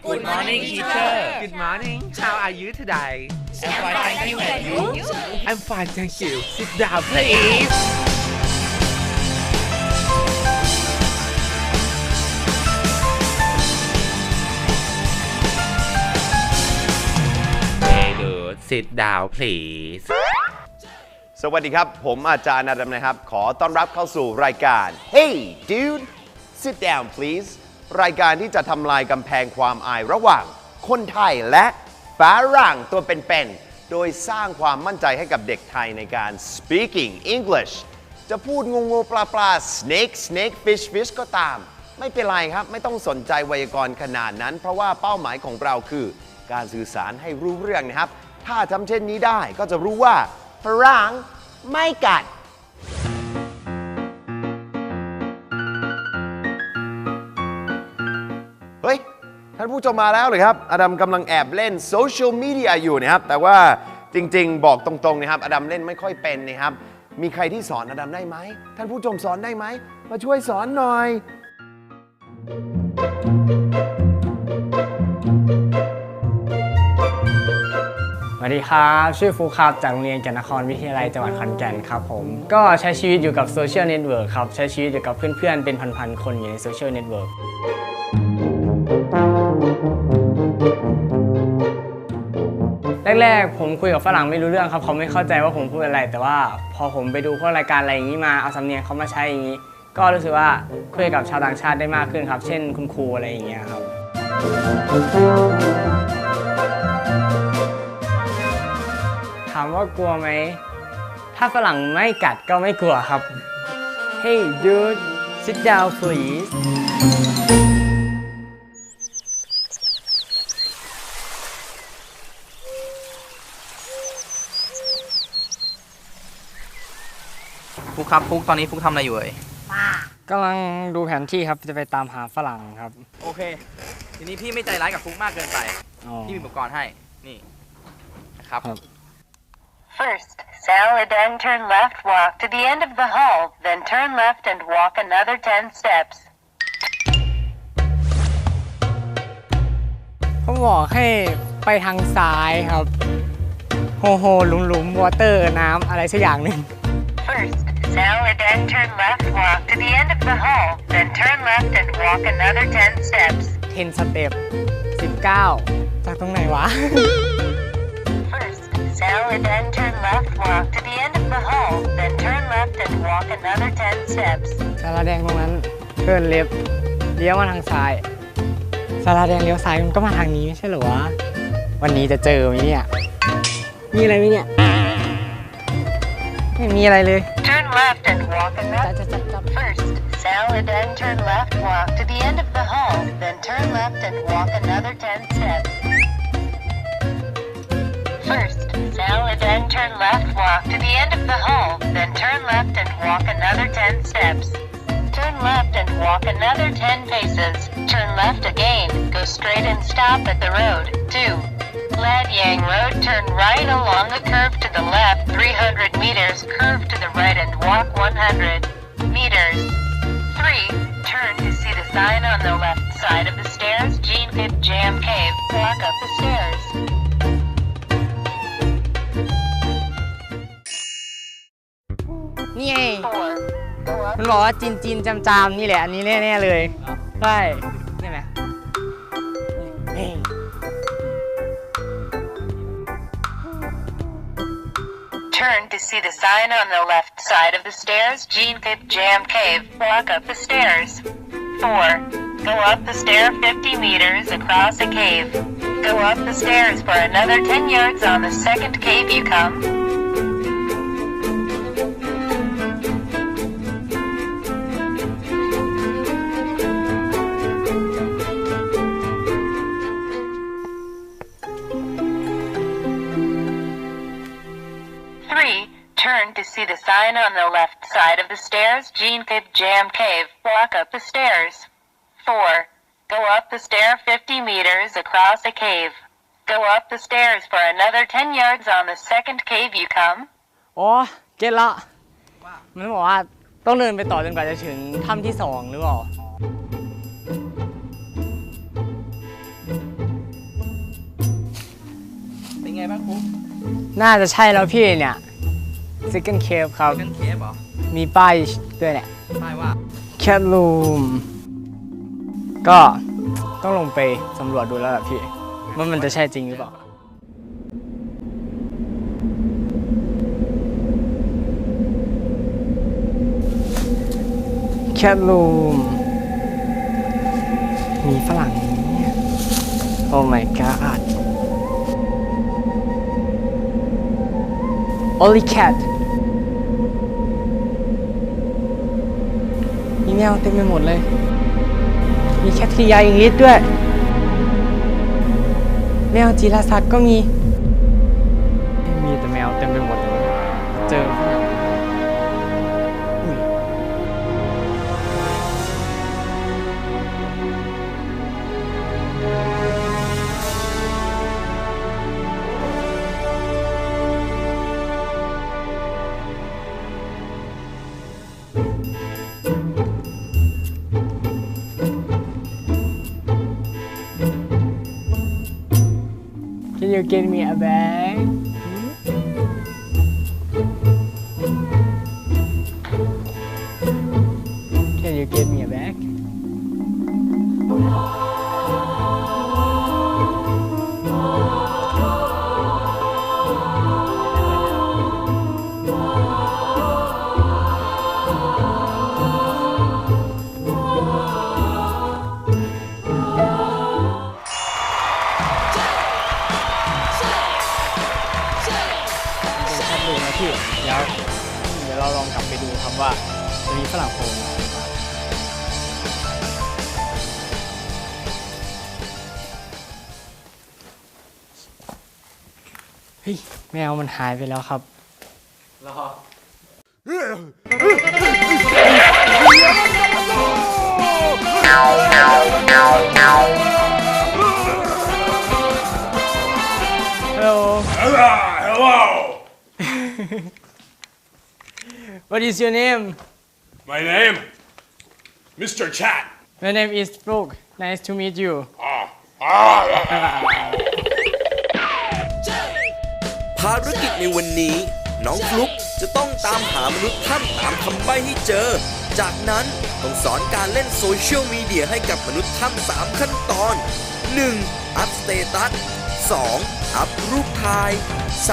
Good morning, teacher. Good morning. How are you today? I'm fine, thank you. And you? I'm fine, thank you. Sit down, please. Hey, dude. Sit down, please. สวัสดีครับ ผมอาจารย์อดัมนะครับ ขอต้อนรับเข้าสู่รายการ Hey dude sit down please รายการที่จะทำลายกำแพงความอายระหว่างคนไทยและฝรั่งตัวเป็นๆ โดยสร้างความมั่นใจให้กับเด็กไทยในการ speaking English จะพูดงงๆปลาปลา snake snake fish fish ก็ตาม ไม่เป็นไรครับ ไม่ต้องสนใจไวยากรณ์ขนาดนั้น เพราะว่าเป้าหมายของเราคือ การสื่อสารให้รู้เรื่องนะครับ ถ้าทำเช่นนี้ได้ก็จะรู้ว่าฝรั่งไม่กัด ท่านผู้ชมมาแล้วเลยครับ อดัมกำลังแอบเล่นโซเชียลมีเดียอยู่นะครับ แต่ว่าจริงๆ บอกตรงๆนะครับ อดัมเล่นไม่ค่อยเป็นนะครับ มีใครที่สอนอดัมได้ไหม ท่านผู้ชมสอนได้ไหม มาช่วยสอนหน่อย สวัสดีครับชื่อฟูครับจากโรงเรียนแก่นนครวิทยาลัยจังหวัดขอนแก่นครับผม ก็ใช้ชีวิตอยู่กับโซเชียลเน็ตเวิร์กครับ ใช้ชีวิตอยู่กับเพื่อนๆ เป็นพันๆ คนอยู่ในโซเชียลเน็ตเวิร์ก แรกๆผมคุยกับฝรั่งไม่รู้เรื่องครับเขาไม่เข้าใจว่าผมพูดอะไร แต่ว่าพอผมไปดูพวกรายการอะไรอย่างนี้มาเอาสำเนียงเขามาใช้อย่างนี้ ก็รู้สึกว่าคุยกับชาวต่างชาติได้มากขึ้นครับ เช่นคุณครูอะไรอย่างเงี้ยครับ ถามว่ากลัวไหม ถ้าฝรั่งไม่กัดก็ไม่กลัวครับ Hey dude sit down please ครับฟุกตอนนี้ฟุกทำอะไรอยู่เอ่ยกำลังดูแผนที่ครับจะไปตามหาฝรั่งครับโอเค ทีนี้พี่ไม่ใจร้ายกับฟุกมากเกินไปอ๋อ พี่มีอุปกรณ์ให้นี่นะครับครับ First, salad and turn left, walk to the end of the hall, then turn left and walk another 10 steps. เขาบอกให้ไปทางซ้ายครับ โฮโฮหลุมหลุมวอเตอร์น้ำอะไรสักอย่างหนึ่ง First, salad and turn left, walk to the end of the hall, then turn left and walk another 10 steps. 10สเต็ป19 จากตรงไหนวะ First, salad and turn left, walk to the end of the hall, then turn left and walk another 10 steps. สาราแดงตรงนั้นเกินเล็บเลี้ยวมาทางซ้ายสาราแดงเลี้ยวซ้ายมันก็มาทางนี้ไม่ใช่เหรอวะ วันนี้จะเจอไหมเนี่ย มีอะไรไหมเนี่ย ไม่มีอะไรเลย Turn left and walk another. First, salad and turn left, walk to the end of the hall, then turn left and walk another 10 steps. First, salad and turn left, walk to the end of the hall, then turn left and walk another 10 steps. Turn left and walk another 10 paces, turn left again, go straight and stop at the road, 2. Lad Yang Road, turn right along the curve to the left 300 meters, curve to the right and walk 100 meters. 3. Turn to see the sign on the left side of the stairs, Gene Pit Jam Cave, walk up the stairs. นี่ไง 4. Go up มันบอกว่าจีนจีนจำจามนี่แหละ อันนี้แน่ๆเลย ใช่ Turn to see the sign on the left side of the stairs, Gene Pit Jam Cave. Walk up the stairs. 4. Go up the stair 50 meters across a cave. Go up the stairs for another 10 yards on the second cave you come. to see the sign on the left side of the stairs, Gene Cave Jam Cave. Walk up the stairs. 4. Go up the stair 50 meters across a cave. Go up the stairs for another 10 yards on the second cave you come. Oh, get la. อ๋อเก็ตละมันบอกว่าต้องเดินไปต่อจนกว่าจะถึงถ้ำที่สองหรือเปล่า เป็นไงบ้างปุ๊น่าจะใช่แล้วพี่เนี่ย Second Cave ครับเช่นเคฟเหรอมีป้ายด้วยแหละป้ายว่า Cat Room ก็ต้องลงไปสำรวจดูแล้วล่ะพี่ ว่ามันจะใช่จริงหรือเปล่า Cat Room มีฝรั่งเนี่ย Oh my god Only cat มีแมวเต็มไปหมดเลย มีแคทริยาอังกฤษด้วย แมวจีราสัตว์ก็มี Can you get me a bag? กลับไปดูครับว่าจะมีฝรั่งโผล่มาเฮ้ยแมวมันหายไปแล้วครับ What is your name My name, Mr. Chat. My name is Brooke Nice to meet you Ah, ah, ภารกิจในวันนี้ น้องฟลุกจะต้องตามหามนุษย์ถ้ำตามคำใบ้ให้เจอ จากนั้นต้องสอนการเล่นโซเชียลมีเดียให้กับมนุษย์ถ้ำสามขั้นตอน 1. อัพสเตตัส 2. อัพรูปถ่าย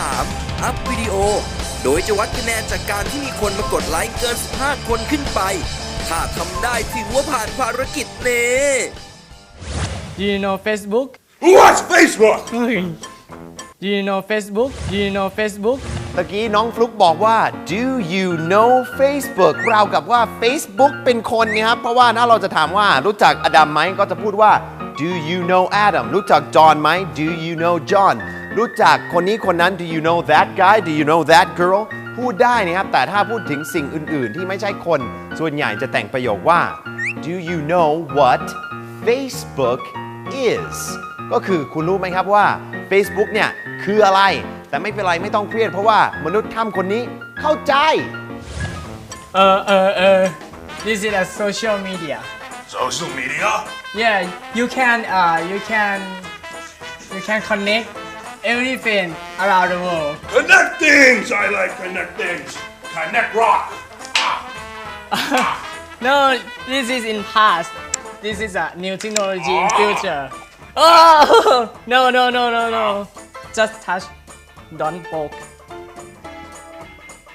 3. อัพวิดีโอ โดยจะวัดคะแนนจากการที่มีคนมากดไลค์เกิน 15 คนขึ้นไป ถ้าทำได้ถือว่าผ่านภารกิจเน่ Do you know Facebook What's Facebook? เฮ้ย Do you know Facebook Do you know Facebook ตะกี้น้องฟลุกบอกว่า do you know Facebook ราวกับว่า Facebook เป็นคนไงครับ เพราะว่าถ้าเราจะถามว่ารู้จักอดัมไหมก็จะพูดว่า do you know Adam รู้จักจอห์นไหม do you know John รู้จักคนนี้คนนั้น do you know that guy do you know that girl พูดได้นะครับ แต่ถ้าพูดถึงสิ่งอื่น ๆ ที่ไม่ใช่คน ส่วนใหญ่จะแต่งประโยคว่า do you know what Facebook is ก็คือคุณรู้ไหมครับว่า Facebook เนี่ย คืออะไร แต่ไม่เป็นไรไม่ต้องเครียดเพราะว่ามนุษย์ถ้ำคนนี้เข้าใจ เออเออเออ This is a social media Social media? Yeah you can uh you can you can connect everything around the world Connect things. I like connect things. Connect rock. No this is in past This is a new technology in future Oh no no no no no Just touch don't poke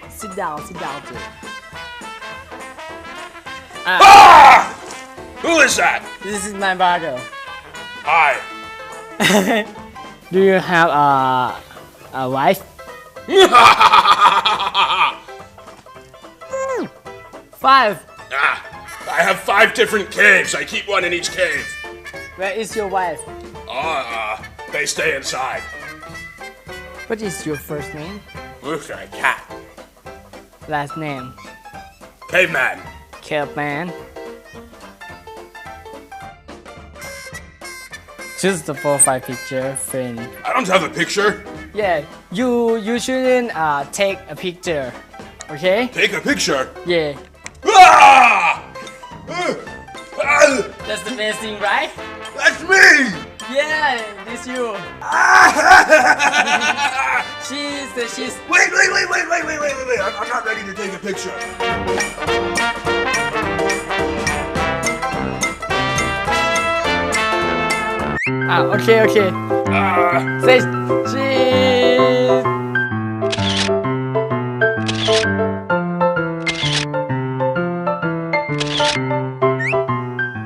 Sit down sit down dude Ah, Ah! Who is that? this is my brother Hi. Do you have a a wife? Five. ah, I have five different caves. I keep one in each cave. Where is your wife? Ah, uh, they stay inside. What is your first name? Look at a cat. Last name? Caveman. Caveman. Choose the profile picture friend. I don't have a picture. Yeah, you you shouldn't uh, take a picture. Okay? Take a picture. Yeah. Ah! Uh, That's the best thing, right? That's me. Yeah, this you. she's the she's. Wait, wait, wait, wait, wait, wait, wait, wait! I'm not ready to take a picture. Ah, okay, okay. Uh, Say cheese.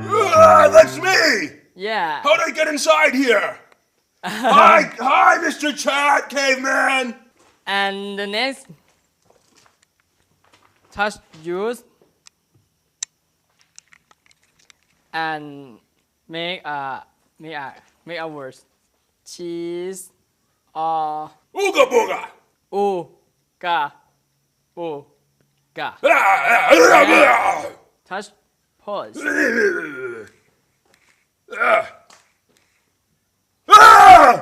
ah, that's me! Yeah. How'd I get inside here? hi, hi, Mr. Chat, caveman! And the next, touch juice and make a make a make a words. Cheese or Ooga booga! u ga u ga. Ah, ah, ah, Touch pause. ah. Ah!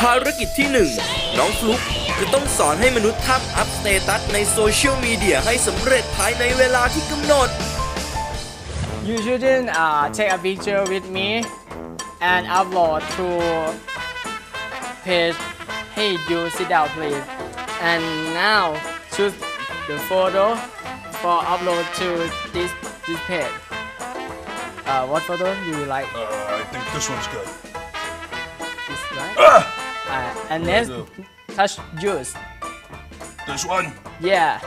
ภารกิจที่ 1 น้องฟลุกจะต้องสอนให้มนุษย์ถ้ำอัพสเตตัสในโซเชียลมีเดียให้สำเร็จภายในเวลาที่กำหนด You shouldn't uh, take a picture with me and upload to page. Hey, you sit down, please. And now choose the photo for upload to this this page. Uh, what photo do you like? Uh, I think this one's good. This right? Ah! Uh, and next, touch juice. This one? Yeah.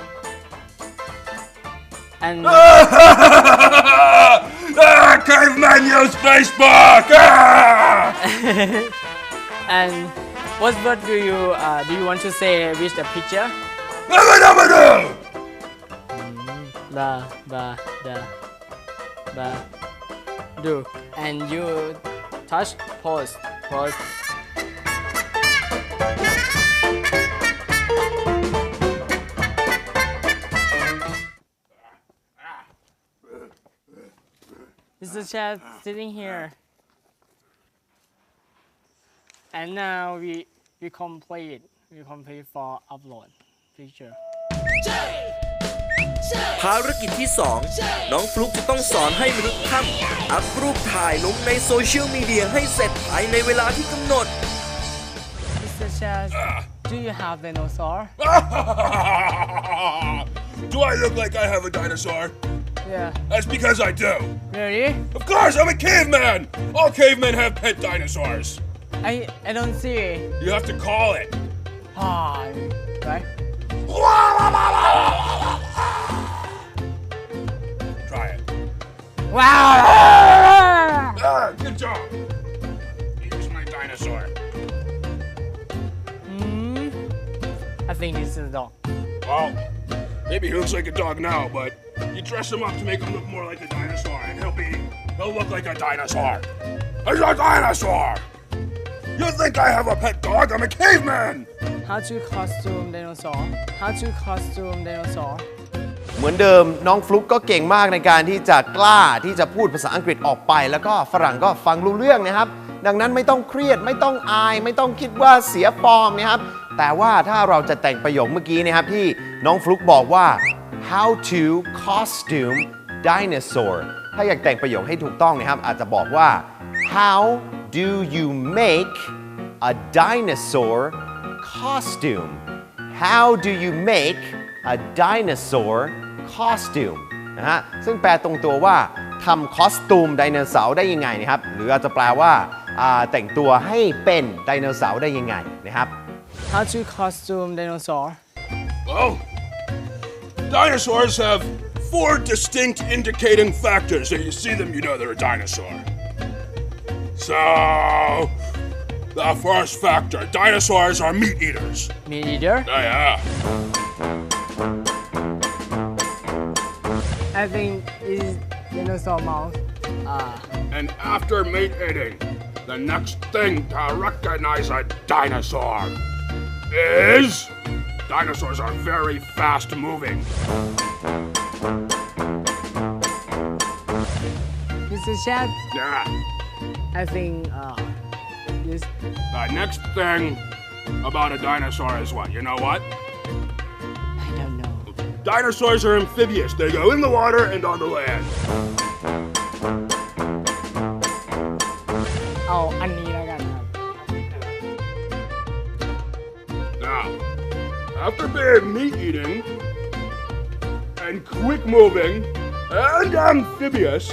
And ah, caveman use Facebook! Ah! and what word do you uh, do you want to say with the picture? Abba-dabba-doo! ba ba da ba do and you touch pause pause Mr. Chad sitting here and now we we complete we complete for upload picture ภารกิจที่ 2 น้องฟลุกจะต้องสอนให้มนุษย์ถ้ำอัพรูปถ่ายลงในโซเชียลมีเดียให้เสร็จภายในเวลาที่กำหนด Mr. Chaz, do you have dinosaur? do I look like I have a dinosaur? Yeah. That's because I do. Really? Of course, I'm a caveman! All cavemen have pet dinosaurs. I I don't see. You have to call it. Ah, right? Try it. Wow! Ah, good job. Here's my dinosaur. Hmm. I think this is a dog. Well, maybe he looks like a dog now, but you dress him up to make him look more like a dinosaur, and he'll be he'll look like a dinosaur. He's a dinosaur! You think I have a pet dog? I'm a caveman! How to costume dinosaur? How to costume dinosaur? เหมือนเดิมน้องฟลุกก็เก่งมากในการที่จะกล้าที่จะพูดภาษาอังกฤษออกไป แล้วก็ฝรั่งก็ฟังรู้เรื่องนะครับ ดังนั้นไม่ต้องเครียดไม่ต้องอาย ไม่ต้องคิดว่าเสียฟอร์มนะครับ แต่ว่าถ้าเราจะแต่งประโยคเมื่อกี้นะครับที่น้องฟลุกบอกว่า how to costume dinosaur ถ้าอยากแต่งประโยคให้ถูกต้องนะครับ อาจจะบอกว่า how do you make a dinosaur costume How do you make a dinosaur costume นะฮะ ซึ่งแปลตรงตัวว่าทำคอสตูมไดโนเสาร์ได้ยังไงนะครับ หรืออาจจะแปลว่าอ่าแต่งตัวให้เป็นไดโนเสาร์ได้ยังไงนะครับ How to costume dinosaur? Well, dinosaurs have four distinct indicating factors. If you see them, you know they're a dinosaur. So, the first factor dinosaurs are meat eaters. Meat eater? Oh, yeah. I think is dinosaur mouth. Ah. And after meat eating, the next thing to recognize a dinosaur is dinosaurs are very fast moving. Mr. Chad, Yeah. I think uh, this The next thing about a dinosaur is what? You know what? I don't know. Dinosaurs are amphibious. They go in the water and on the land. After being meat eating and quick moving and amphibious,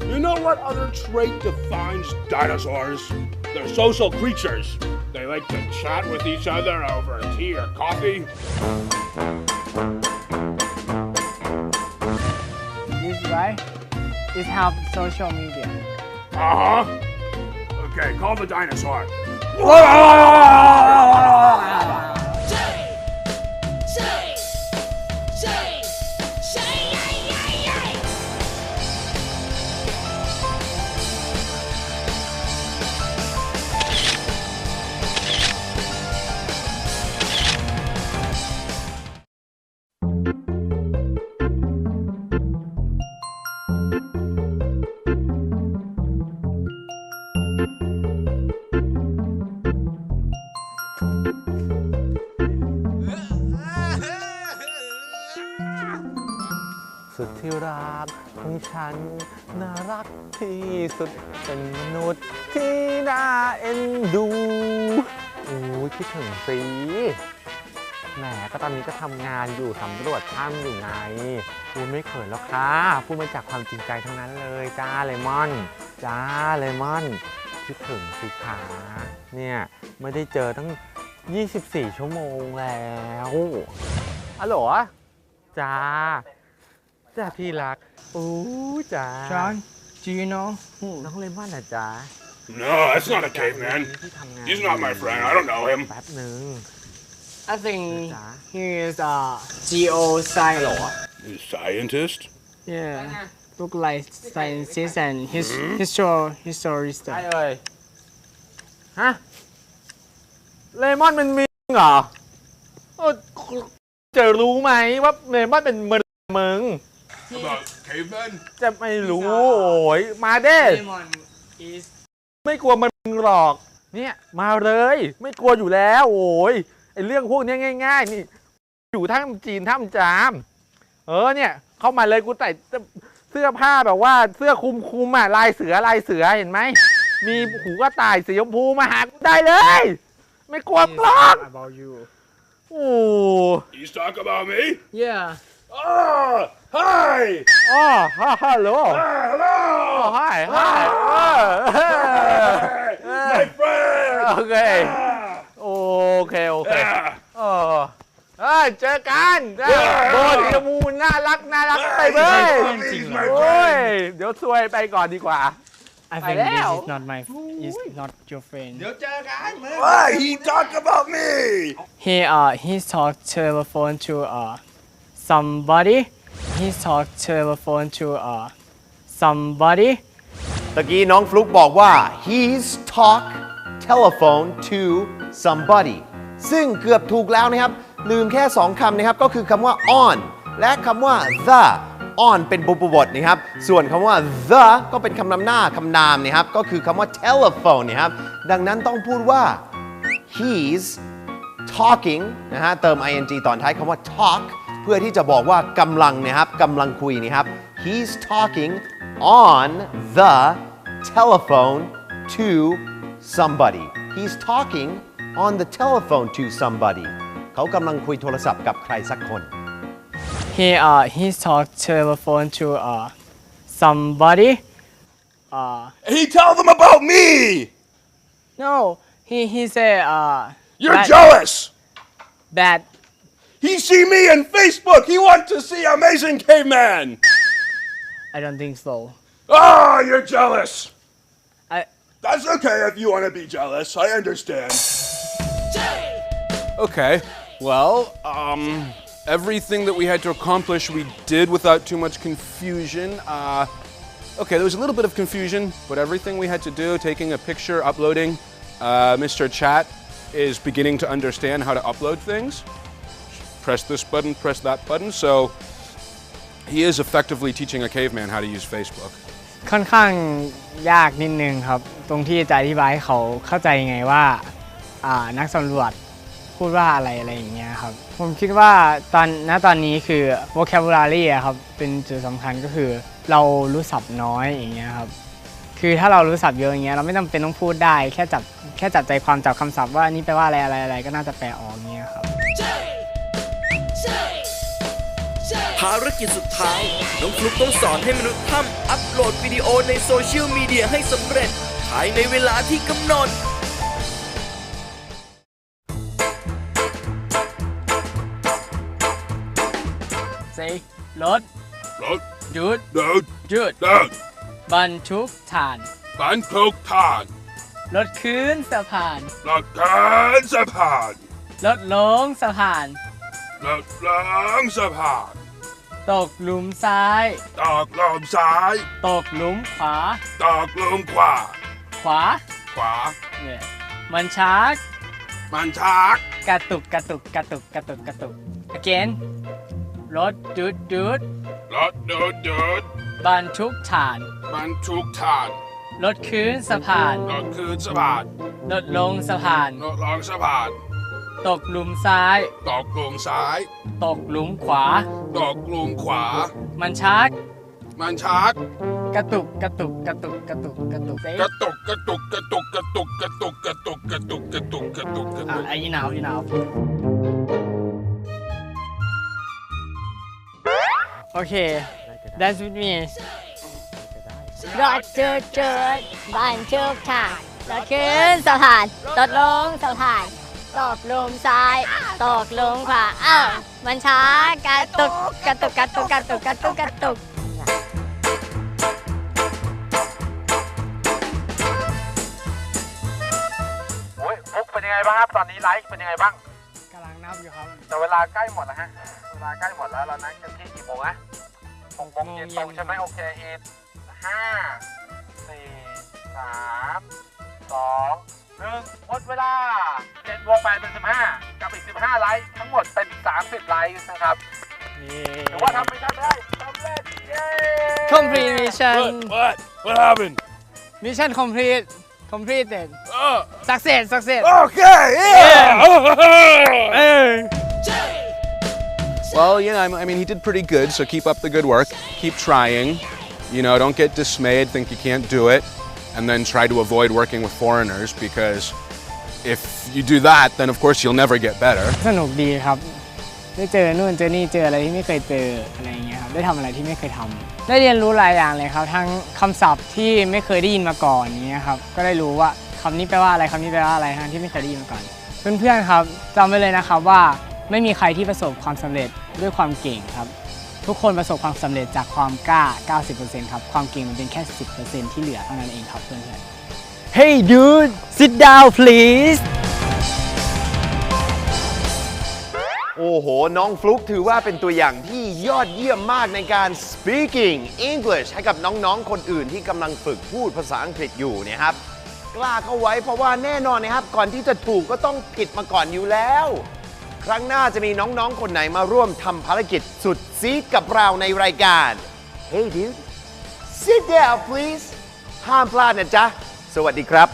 you know what other trait defines dinosaurs? They're social creatures. They like to chat with each other over tea or coffee. this guy is help social media Uh huh. Okay, call the dinosaur. " ฉัน น่ารักที่สุดเป็นมนุษย์ที่น่าเอ็นดูโอ้ยคิดถึงสิแหมก็ตอนนี้ก็ทำงานอยู่สำรวจถ้ำอยู่ไงพูดไม่เขินแล้วค่ะพูดมาจากความจริงใจทั้งนั้นเลยจ้าเลมอนจ้าเลมอนคิดถึงสิขาเนี่ยไม่ได้เจอตั้ง 24 ชั่วโมงแล้วอะโหลจ้า จ้าที่รักอู้จ้า John do you know who น้องเลมอนอะจ้า No, that's not a caveman. ที่ทำงาน He's not my friend. I don't know him. แป๊บหนึ่ง I think Dạ. he is a geo scientist He's a scientist? yeah look like scientist and his histor historist ใช่เอ่ยฮะ เลมอนเป็นมิงเหรอเออจะรู้ไหมว่าเลมอนเป็นมึงมึง About cavemen? จะไม่รู้ โอ้ยมาเด้ Lemon is ไม่กลัวมันหรอก เนี่ย มาเลย ไม่กลัวอยู่แล้ว โอ้ยไอเรื่องพวกเนี้ยง่าย ๆ นี่ อยู่ท่ามจีนท่ามจาม เออเนี่ย เข้ามาเลยกูใส่เสื้อผ้าแบบว่าเสื้อคลุมคุมๆอะลายเสือลายเสือเห็นไหม มีหูกระต่ายสีชมพูมาหากูได้เลย ไม่กลัว is กลอก about you โอ้ He's talking about me? yeah Oh, hi! อ๋อฮัลโหล Ah, hello! อ๋อไฮไฮ Hey, my friend! โอเค Ah, โอเคโอเค ah. เออเอ้ยเจอกันโบสีชมพูน่ารักน่ารักไปเบ้ย He's my โอ้ย friend. เดี๋ยวซวยไปก่อนดีกว่า I Phải think this đéo. is not my is not your friend Why he talk about me? he uh he talked telephone to uh somebody he talked telephone to uh somebody ตะกี้น้องฟลุกบอกว่า he's talk telephone to somebody ซึ่งเกือบถูกแล้วนะครับ ลืมแค่ 2คำนะครับ ก็คือคำว่า on และคำว่า the on เป็นบุพบทนะครับ ส่วนคำว่า the ก็เป็นคำนำหน้าคำนามนะครับ ก็คือคำว่า telephone นะครับ ดังนั้นต้องพูดว่า he's talking นะฮะ เติม ing ตอนท้ายคำว่า talk พื่อที่จะบอกว่ากำลังนะครับกำลังคุยนะครับ he's talking on the telephone to somebody he's talking on the telephone to somebody เขากำลังคุยโทรศัพท์กับใครสักคน he uh he talked telephone to uh somebody uh He tell them about me. no he he said uh You're bad, jealous. bad He see me on Facebook. He want to see Amazing Caveman. I don't think so Ah, you're jealous. I That's okay if you want to be jealous. I understand. Okay, well, um, everything that we had to accomplish, we did without too much confusion. Uh, okay, there was a little bit of confusion, but everything we had to do, taking a picture, uploading, uh, Mr. Chat is beginning to understand how to upload things. Press this button, press that button. So he is effectively teaching a caveman how to use Facebook. ค่อนข้างยากนิดนึงครับ ตรงที่จะอธิบายให้เขาเข้าใจยังไงว่าอ่านักสำรวจพูดว่าอะไรอะไรอย่างเงี้ยครับ ผมคิดว่าตอนณตอนนี้คือ vocabulary อะครับ เป็นจุดสำคัญก็คือ เรารู้ศัพท์น้อยอย่างเงี้ยครับ คือถ้าเรารู้ศัพท์เยอะอย่างเงี้ยเราไม่จำเป็นต้องพูดได้ แค่จับแค่จับใจความจับคำศัพท์ว่าอันนี้แปลว่าอะไรอะไรอะไรก็น่าจะแปลออกเงี้ยครับ ภารกิจสุดท้าย น้องฟลุกต้องสอนให้มนุษย์ถ้ำอัปโหลดวิดีโอในโซเชียลมีเดียให้สำเร็จ ภายในเวลาที่กำหนด say รถ Look, หยุด dude, หยุด dude, บรรทุกฐาน Bangkok Tan, รถขึ้นสะพาน Lakan Sapan, รถลงสะพาน หลหลังสะพานตกหลุมซ้ายตกหลมซ้าย ตกหลุมขวาตกหลมขวา ขวา ขวา เนี่ย มันชัก มันชัก กระตุกกระตุกกระตุกกระตุกกระตุก again รถจุดจุดรถเดินดินบรรทุกถ่านบรรทุกทานรถคืนสะพาน รถคืนสะพานรถลงสะพานรถล้างสะพาน ตกหลุมซ้าย Dog Lom Sai, ตกหลุมขวา Dog Lom Qua, มันชัก Man Tak, กระตุกกระตุกกระตุกกระตุกกระตุก Say Katuk, Katuk, Katuk, Katuk, Katuk, Katuk, Katuk, Katuk, Katuk, อะ Katuk. ไอ้ยี่หนาวยี่หนาวโอเค dance with me รถจุดจุดบรรทุกถ่านรถขึ้นสะพานรถลงสะพาน ตกหลุมซ้ายตกหลุมขวาอ้าวมันช้ากระตุกกระตุกกระตุกกระตุกกระตุกกระตุกโอ้ยฟุกเป็นยังไงบ้างครับ ตอนนี้ไลฟ์เป็นยังไงบ้าง กำลังนับอยู่ครับแต่เวลาใกล้หมดแล้วฮะ เวลาใกล้หมดแล้วเรานัดกันที่กี่โมงนะหกโมงเย็นตรงใช่ไหมโอเคอีกห้าสี่สามสอง หนึ่งหมดเวลาเจ็ดบวกแปดเป็นสิบห้ากับอีกสิบห้าไลฟ์ทั้งหมดเป็นสามสิบไลฟ์นะครับ ถือว่าทำไปทำได้สำเร็จ เย้ complete mission What? What happened? mission complete completed Oh, success success okay, yeah. Well, you know, I mean, he did pretty good, so keep up the good work. Keep trying. You know, don't get dismayed, think you can't do it, And then try to avoid working with foreigners because if you do that, then of course you'll never get better. สนุกดีครับ ได้เจอนู่นเจอนี่เจออะไรที่ไม่เคยเจออะไรอย่างเงี้ยครับได้ทำอะไรที่ไม่เคยทำได้เรียนรู้หลายอย่างเลยครับ ทั้งคำศัพท์ที่ไม่เคยได้ยินมาก่อนอย่างเงี้ยครับก็ได้รู้ว่าคำนี้แปลว่าอะไรคำนี้แปลว่าอะไรทั้งที่ไม่เคยได้ยินมาก่อน เพื่อนๆครับจำไว้เลยนะครับว่าไม่มีใครที่ประสบความสำเร็จด้วยความเก่งครับ ทุกคนประสบความสำเร็จจากความกล้า 90%ครับ ความเก่งมันเป็นแค่ 10%ที่เหลือเท่านั้นเองครับเพื่อนๆ Hey dude sit down please โอ้โห น้องฟลุกถือว่าเป็นตัวอย่างที่ยอดเยี่ยมมากในการ speaking English ให้กับน้องๆ คนอื่นที่กำลังฝึกพูดภาษาอังกฤษอยู่เนะครับ กล้าเข้าไว้เพราะว่าแน่นอนนะครับ ก่อนที่จะถูกก็ต้องผิดมาก่อนอยู่แล้ว ครั้งหน้าจะมีน้อง ๆ คนไหนมาร่วมทำภารกิจสุดซีดกับเราในรายการ Hey dude sit down please ห้ามพลาดนะจ๊ะ สวัสดีครับ